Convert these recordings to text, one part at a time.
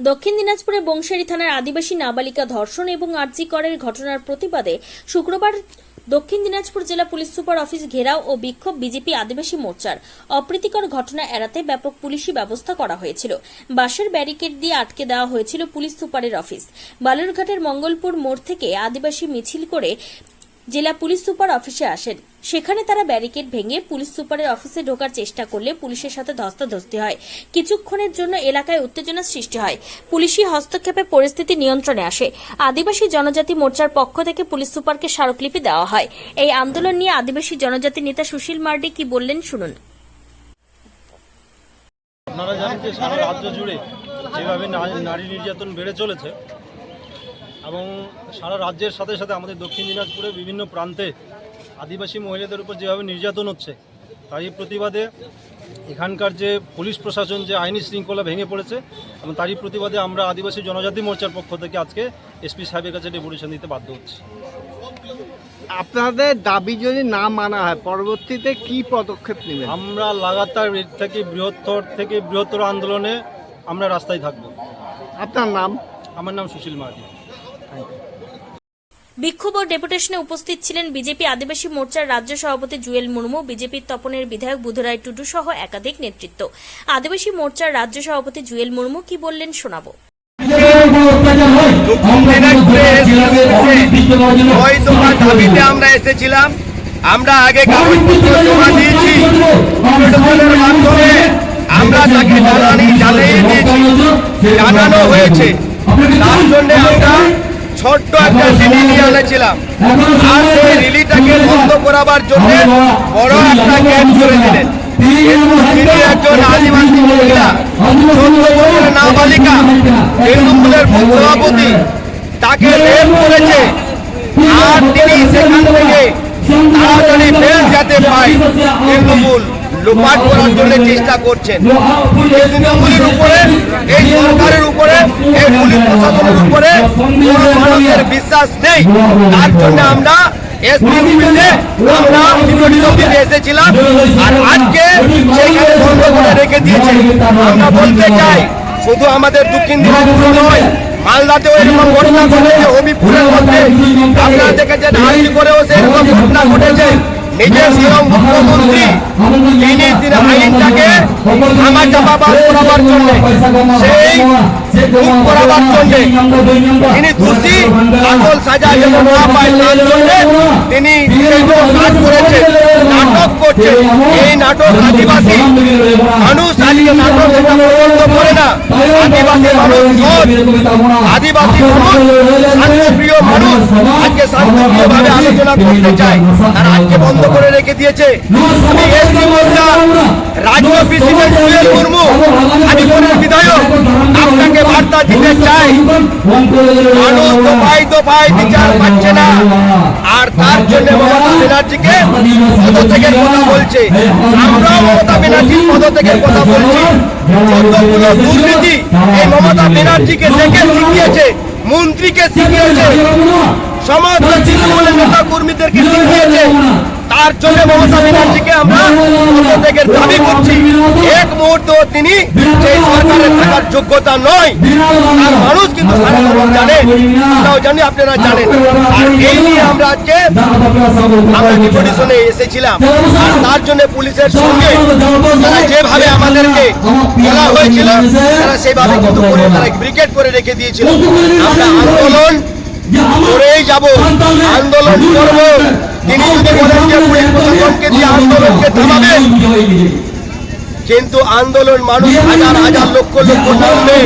দক্ষিণ দিনাজপুরে বংশারী থানার আদিবাসী নাবালিকা ধর্ষণ এবং আর্জি করের ঘটনার প্রতিবাদে শুক্রবার দক্ষিণ দিনাজপুর জেলা পুলিশ সুপার অফিস ঘেরাও ও বিক্ষোভ বিজেপি আদিবাসী মোর্চার অপ্রীতিকর ঘটনা এড়াতে ব্যাপক পুলিশি ব্যবস্থা করা হয়েছিল। বাসের ব্যারিকেড দিয়ে আটকে দেওয়া হয়েছিল পুলিশ সুপারের অফিস। বালুরঘাটের মঙ্গলপুর মোড় থেকে আদিবাসী মিছিল করে জেলা পুলিশ সুপার অফিসে আসেন। সেখানে তারা ব্যারিকেড ভেঙে পুলিশ সুপারের অফিসে ঢোকার চেষ্টা করলে পুলিশের সাথে ধস্তাধস্তি হয়। কিছুক্ষণের জন্য এলাকায় উত্তেজনা সৃষ্টি হয়। পুলিশি হস্তক্ষেপে পরিস্থিতি নিয়ন্ত্রণে আসে। আদিবাসী জনজাতি মোর্চার পক্ষ থেকে পুলিশ সুপারকে স্মারকলিপি দেওয়া হয়। এই আন্দোলন নিয়ে আদিবাসী জনজাতি নেতা সুশীল মার্ডি কি বললেন শুনুন। আপনারা জানেন যে সারা রাজ্য জুড়ে যেভাবে নারী নির্যাতন বেড়ে চলেছে এবং সারা রাজ্যের সাথে সাথে আমাদের দক্ষিণ দিনাজপুরে বিভিন্ন প্রান্তে আদিবাসী মহিলাদের উপর যেভাবে নির্যাতন হচ্ছে তারই প্রতিবাদে এখানকার যে পুলিশ প্রশাসন যে আইনি শৃঙ্খলা ভেঙে পড়েছে এবং তারই প্রতিবাদে আমরা আদিবাসী জনজাতি মোর্চার পক্ষ থেকে আজকে এসপি সাহেবের কাছে ডেপুটেশন দিতে বাধ্য হচ্ছি। আপনাদের দাবি যদি না মানা হয় পরবর্তীতে কি পদক্ষেপ নেবেন? আমরা লাগাতার এর থেকে বৃহত্তর থেকে বৃহত্তর আন্দোলনে আমরা রাস্তায় থাকব। আপনার নাম? আমার নাম সুশীল মার্ডি বিক্ষোভ ও ডেপুটেশনে উপস্থিত ছিলেন বিজেপি আদিবাসী মোর্চার রাজ্য সভাপতি জুয়েল মুর্মু, বিজেপির তপনের বিধায়ক বুধরায় টুডু সহ একাধিক নেতৃত্ব। আদিবাসী মোর্চার রাজ্য সভাপতি জুয়েল মুর্মু কি বললেন শোনাবো। আমরা এসেছিলাম আমরা আগে দিয়েছি আমরা তাকে জানানি জানিয়ে দিয়েছি। জানানো হয়েছে ছোট্ট একটা রিলি নিয়ে এনেছিলাম। আর সেই রিলিটাকে বন্ধ করাবার জন্য বড় একটা গেট করে দিলেন। একজন আদিবাসী মহিলা। চোদ্দ বছরের নাবালিকা তৃণমূলের সভাপতি তাকে রেপ করেছে। আর তিনি সেখান থেকে তাড়াতাড়ি বের যেতে পায়। তৃণমূল লোপাট করার জন্য চেষ্টা করছেন। তৃণমূলের উপরে এই সরকারের উপরে এই পুলিশ প্রশাসনের উপরে কোনো মানুষের বিশ্বাস নেই। তার জন্য আমরা আমরা এসেছিলাম। আর আজকে সেখানে বন্ধ করে রেখে দিয়েছে। আমরা বলতে চাই শুধু আমাদের দক্ষিণ দিনাজপুর নয় মালদাতেও এরকম ঘটনা ঘটেছে হবিপুরের মধ্যে। আপনারা দেখেছেন হাতি করেও সেরকম ঘটনা ঘটেছে। নিজের স্বয়ং মুখ্যমন্ত্রী তিনি তিনি আইনটাকে আমার চাপা বার করাবার জন্য সেই করাবার জন্য তিনি দোষী আসল সাজা যেন না পায় তার জন্য তিনি কাজ করেছে নাটক করছে এই নাটক আদিবাসী মানুষ আজকে নাটক এটা পছন্দ করে না। আদিবাসী মানুষ আদিবাসী মানুষ শান্তিপ্রিয় মানুষ আজকে শান্তিপ্রিয় আলোচনা করতে চায়। তারা আজকে বন্ধ করে রেখে দিয়েছে। আমি মোর্চা রাজ্য প্রেসিডেন্ট জুয়েল মুর্মু আদিপুরের বিধায়ক আপনাকে বার্তা দিতে চাই মানুষ বিচার পাচ্ছে না। আর তার জন্য মমতা ব্যানার্জিকে কথা বলছে। আমরা মমতা ব্যানার্জির কথা বলছি। যতগুলো দুর্নীতি এই মমতা ব্যানার্জিকে দেখে শিখিয়েছে, মন্ত্রীকে শিখিয়েছে সমস্ত তৃণমূলের নেতা কর্মীদেরকে শিখিয়েছে তার জন্য মমতা ব্যানার্জিকে আমরা পদত্যাগের দাবি করছি। এক মুহূর্ত তিনি সেই সরকারের থাকার যোগ্যতা নয়। আর মানুষ কিন্তু জানে আমরাও জানি আপনারা জানেন। আর এই নিয়ে আমরা আজকে আমরা ডিপুটেশনে এসেছিলাম। আর তার জন্য পুলিশের সঙ্গে তারা যেভাবে আমাদেরকে বলা হয়েছিল তারা সেভাবে কিন্তু করে তারা ব্রিগেড করে রেখে দিয়েছিল। আমরা আন্দোলন করেই যাব। আন্দোলন করব। তিনি যদি বলেন যে পুলিশ প্রশাসনকে দিয়ে আন্দোলনকে থামাবেন কিন্তু আন্দোলন মানুষ হাজার হাজার লক্ষ লক্ষ নামবে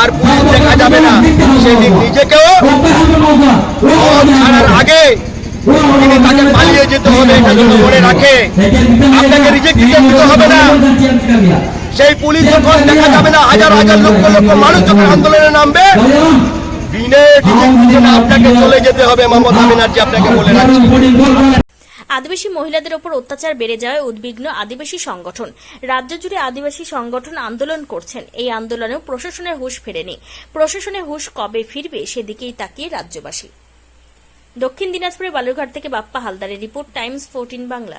আর পুলিশ দেখা যাবে না। সেদিন নিজেকেও ছাড়ার আগে তিনি তাকে পালিয়ে যেতে হবে, এটা যেন মনে রাখে। আপনাকে রিজেক্ট দিতে হবে না। সেই পুলিশ যখন দেখা যাবে না, হাজার হাজার লক্ষ লক্ষ মানুষ যখন আন্দোলনে নামবে আদিবাসী মহিলাদের ওপর অত্যাচার বেড়ে যাওয়ায় উদ্বিগ্ন আদিবাসী সংগঠন। রাজ্য জুড়ে আদিবাসী সংগঠন আন্দোলন করছেন। এই আন্দোলনেও প্রশাসনের হুঁশ ফেরেনি। প্রশাসনের হুঁশ কবে ফিরবে সেদিকেই তাকিয়ে রাজ্যবাসী। দক্ষিণ দিনাজপুরে বালুরঘাট থেকে বাপ্পা হালদারের report, Times fourteen Bangla.